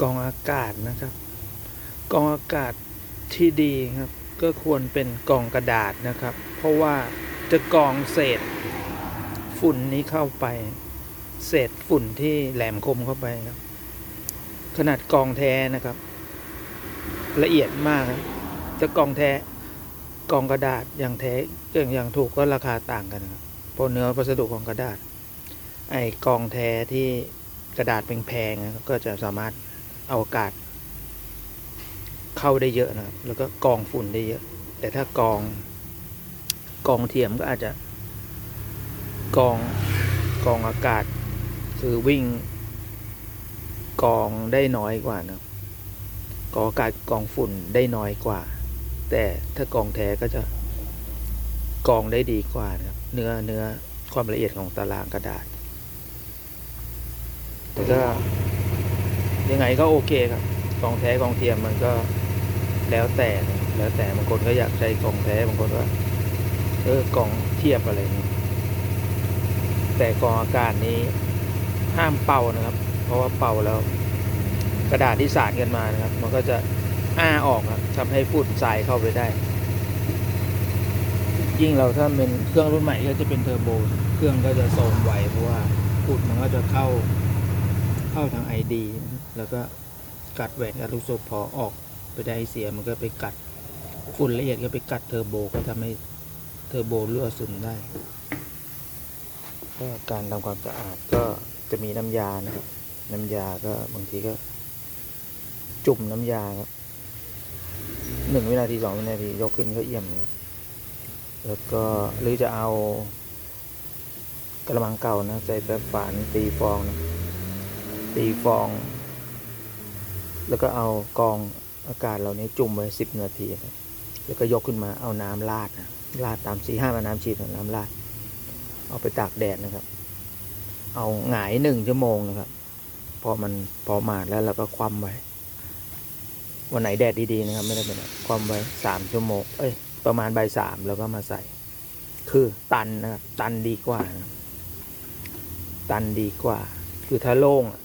กองอากาศนะครับ กองอากาศที่ดีครับ ก็ควรเป็นกองกระดาษนะครับ เพราะว่าจะกองเศษฝุ่นนี้เข้าไป เศษฝุ่นที่แหลมคมเข้าไปครับ ขนาดกองแท้นะครับ ละเอียดมากครับจะกองแท้กองกระดาษอย่างแท้อย่างอย่างถูกก็ราคาต่างกันครับเพราะเนื้อวัสดุของกระดาษ ไอ้กองแท้ที่กระดาษแพงๆก็จะสามารถ เอาอากาศ เข้าได้เยอะนะครับ แล้วก็กองฝุ่นได้เยอะ แต่ถ้ากองกองเทียมก็อาจจะกองกองอากาศ คือวิ่ง กองได้น้อยกว่านะกองอากาศกองฝุ่นได้น้อยกว่า แต่ถ้ากองแท้ก็จะกองได้ดีกว่านะครับ เนื้อเนื้อความละเอียดของตารางกระดาษแต่ก็ ยังไงก็โอเคครับกองแท้กองเทียมมันก็แล้วแต่แล้วแต่บางคนก็อยากใช้กองแท้บางคนก็เออกองเทียบอะไรนี้แต่กองอากาศนี้ห้ามเป่านะครับ เพราะว่าเป่าแล้ว กระดาษที่สาดกันมานะครับ มันก็จะอ้าออกครับทำให้ฝุ่นทรายเข้าไปได้ ยิ่งเราถ้าเป็นเครื่องรุ่นใหม่ก็จะเป็นเทอร์โบ เครื่องก็จะโทมไวเพราะว่าฝุ่นมันก็จะเข้า เข้าทางไอดีแล้วก็กัดแหวนกัดลูกโซ่พอออกไปได้เสียมันก็ไปกัดฝุ่นละเอียดก็ไปกัดเทอร์โบก็ทำให้เทอร์โบรั่วซึมได้ก็การทำความสะอาดก็จะมีน้ำยานะครับ น้ำยาก็บางทีก็จุ่มน้ำยาครับหนึ่งวินาทีสองวินาทียกขึ้นก็เอี่ยมเลยแล้วก็หรือจะเอากระมังเก่านะใส่แป๊บฝานตีฟองนะ ตีฟอง แล้วก็เอากองอากาศเหล่านี้จุ่มไว้สิบนาทีแล้วก็ยกขึ้นมาเอาน้ำราดนะราดตามสีห้ามาน้ำฉีดนะน้ำราด เอาไปตากแดดนะครับ เอาหงายหนึ่งชั่วโมงนะครับ พอมันพอมาดแล้วเราก็คว่ำไว้ วันไหนแดดดีๆนะครับ ไม่ได้เป็นไรคว่ำไว้สามชั่วโมง เอ้ย ประมาณใบสามแล้วก็มาใส่ คือตันนะครับ ตันดีกว่านะตันดีกว่า คือถ้าโล่งอะ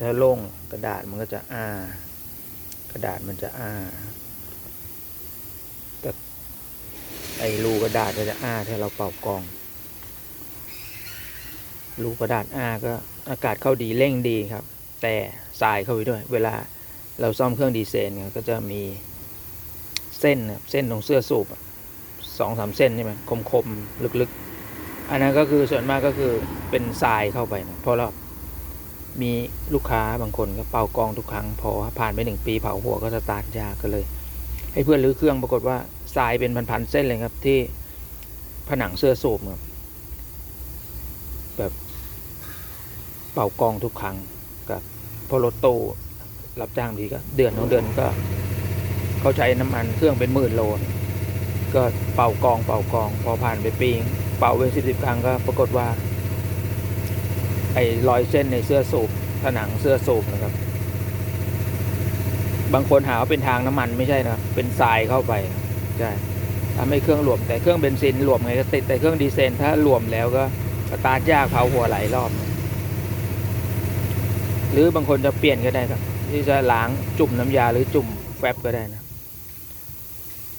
ถ้าโล่งกระดาษมันก็จะอ้ากระดาษมันจะอ้าแต่ไอ้รูกระดาษก็จะอ้าถ้าเราเป่ากองรูกระดาษอ้าก็อากาศเข้าดีเร่งดีครับ แต่ทรายเข้าไปด้วย เวลาเราซ่อมเครื่องดีเซนก็จะมีเส้นเส้นตรงเสื้อสูบสองสามเส้นใช่ไหมคมคมๆลึกๆ อันนั้นก็คือส่วนมากก็คือเป็นทรายเข้าไปนะเพราะเรา มีลูกค้าบางคนก็เป่ากองทุกครั้งพอผ่านไปหนึ่งปีเผาหัวก็สตาร์ทยากก็เลย ให้เพื่อนรื้อเครื่องปรากฏว่าทรายเป็นพันๆเส้นเลยครับที่ผนังเสื้อสูบครับแบบเป่ากองทุกครั้งกับพอรถตู้รับจ้างทีก็ เดือนของเดือนก็เขาใช้น้ำมันเครื่องเป็นหมื่นโลนก็เป่ากองเป่ากอง พอผ่านไปปีเป่าไปสิบสิบครั้งก็ปรากฏว่า ไอ้รอยเส้นในเสื้อสูบผนังเสื้อสูบนะครับ บางคนหาว่าเป็นทางน้ำมันไม่ใช่นะเป็นทรายเข้าไปใช่ทำให้เครื่องหลวมแต่เครื่องเบนซินหลวมไงก็ติดแต่เครื่องดีเซลถ้าหลวมแล้วก็สตาร์ทยากเผาหัวหลายรอบ หรือบางคนจะเปลี่ยนก็ได้ครับ ที่จะล้างจุ่มน้ำยาหรือจุ่มแฟบก็ได้นะ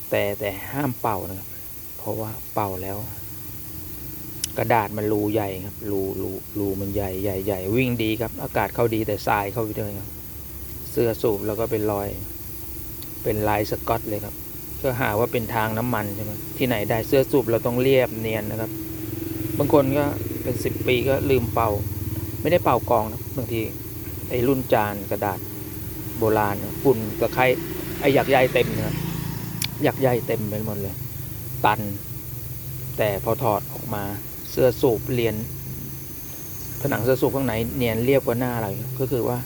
แต่แต่ห้ามเป่านะครับเพราะว่าเป่าแล้ว กระดาษมันรูใหญ่ครับรูรูรูมันใหญ่ใหญ่ใหญ่วิ่งดีครับ อากาศเข้าดีแต่ทรายเข้าไปด้วยครับ เสื้อสูบแล้วก็เป็นรอย เป็นลายสกอตเลยครับ ก็หาว่าเป็นทางน้ำมันใช่ไหมที่ไหนได้เสื้อสูบเราต้องเรียบเนียนนะครับ บางคนก็เป็นสิบปีก็ลืมเป่า ไม่ได้เป่ากองนะบางทีไอ้รุ่นจานกระดาษโบราณฝุ่นตะไคร้ไอ้หยักใยเต็มนะครับหยักใยเต็มไปหมดเลย ตัน แต่พอถอดออกมา เสื้อสูบเรียน ผนังเสื้อสูบข้างในเนียนเรียบกว่าหน้าอะไรก็คือว่า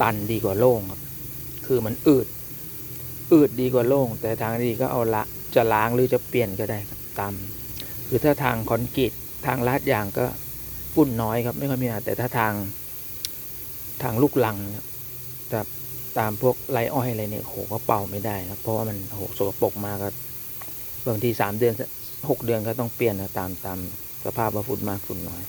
ตันดีกว่าโล่งครับคือมันอืด อืดดีกว่าโล่ง แต่ทางดีก็เอาละจะล้างหรือจะเปลี่ยนก็ได้ครับตามคือถ้าทางคอนกรีตทางลาดยางก็ฝุ่นน้อยครับไม่ค่อยมีแต่ถ้าทางทางลูกลังเนี่ยแต่ตามพวกไรอ้อยอะไรเนี่ยโหก็เป่าไม่ได้ครับ เพราะว่ามันโหสกปรกมากก็บางทีสามเดือนหกเดือนก็ต้องเปลี่ยนนะตามตาม สภาพว่าฝุ่นมากฝุ่นน้อย